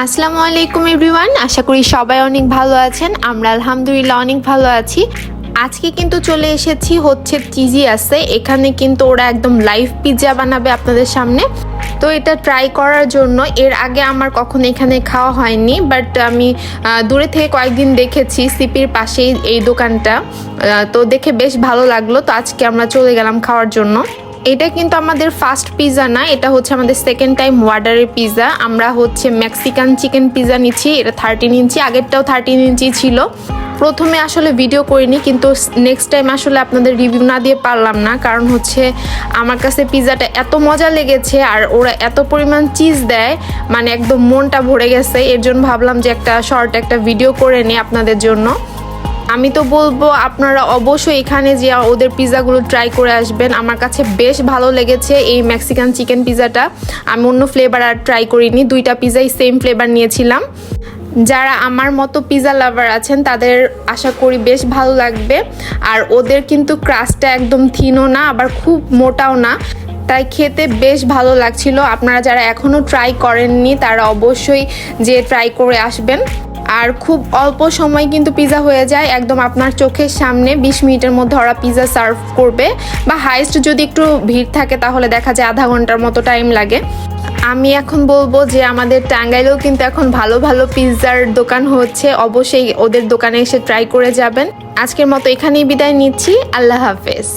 আসসালামু আলাইকুম এভরিওয়ান, আশা করি সবাই অনেক ভালো আছেন। আমরা আলহামদুলিল্লাহ অনেক ভালো আছি। আজকে কিন্তু চলে এসেছি হচ্ছে চিজি আছে এখানে কিন্তু ওরা একদম লাইভ পিৎজা বানাবে আপনাদের সামনে। তো এটা ট্রাই করার জন্য, এর আগে আমার কখনো এখানে খাওয়া হয়নি বাট আমি দূরে থেকে কয়েকদিন দেখেছি সিপির পাশেই এই দোকানটা। তো দেখে বেশ ভালো লাগল। তো আজকে আমরা চলে গেলাম খাওয়ার জন্য। এটা কিন্তু আমাদের ফার্স্ট পিৎজা না, এটা হচ্ছে আমাদের সেকেন্ড টাইম ওয়ার্ডারের পিৎজা আমরা হচ্ছে মেক্সিকান চিকেন পিৎজা নিচ্ছি, এটা থার্টিন ইঞ্চি, আগেরটাও থার্টিন ইঞ্চি ছিল। প্রথমে আসলে ভিডিও করিনি, কিন্তু নেক্সট টাইম আসলে আপনাদের রিভিউ না দিয়ে পারলাম না, কারণ হচ্ছে আমার কাছে পিৎজাটা এত মজা লেগেছে, আর ওরা এত পরিমাণ চিজ দেয় মানে একদম মনটা ভরে গেছে। এর জন্য ভাবলাম যে একটা শর্ট একটা ভিডিও করে নিই আপনাদের জন্য। আমি তো বলব, আপনারা অবশ্যই এখানে যে ওদের পিৎজাগুলো ট্রাই করে আসবেন। আমার কাছে বেশ ভালো লেগেছে এই মেক্সিকান চিকেন পিৎজাটা আমি অন্য ফ্লেভার আর ট্রাই করিনি, দুইটা পিৎজাই সেম ফ্লেভার নিয়েছিলাম। যারা আমার মতো পিৎজা লাভার আছেন, তাদের আশা করি বেশ ভালো লাগবে। আর ওদের কিন্তু ক্রাস্টটা একদম থিনও না, আবার খুব মোটাও না। তাই খেতে বেশ ভালো লাগছিল। আপনারা যারা এখনও ট্রাই করেননি, তারা অবশ্যই যে ট্রাই করে আসবেন। আর খুব অল্প সময় কিন্তু পিৎজা হয়ে যায়। একদম আপনার চোখের সামনে বিশ মিনিটের মধ্যে ওরা পিৎজা সার্ভ করবে। বা হাইস্ট যদি একটু ভিড় থাকে তাহলে দেখা যায় আধা ঘণ্টার মতো টাইম লাগে। আমি এখন বলব যে আমাদের টাঙ্গাইলেও কিন্তু এখন ভালো ভালো পিৎজার দোকান হচ্ছে। অবশ্যই ওদের দোকানে এসে ট্রাই করে যাবেন। আজকের মতো এখানেই বিদায় নিচ্ছি। আল্লাহ হাফেজ।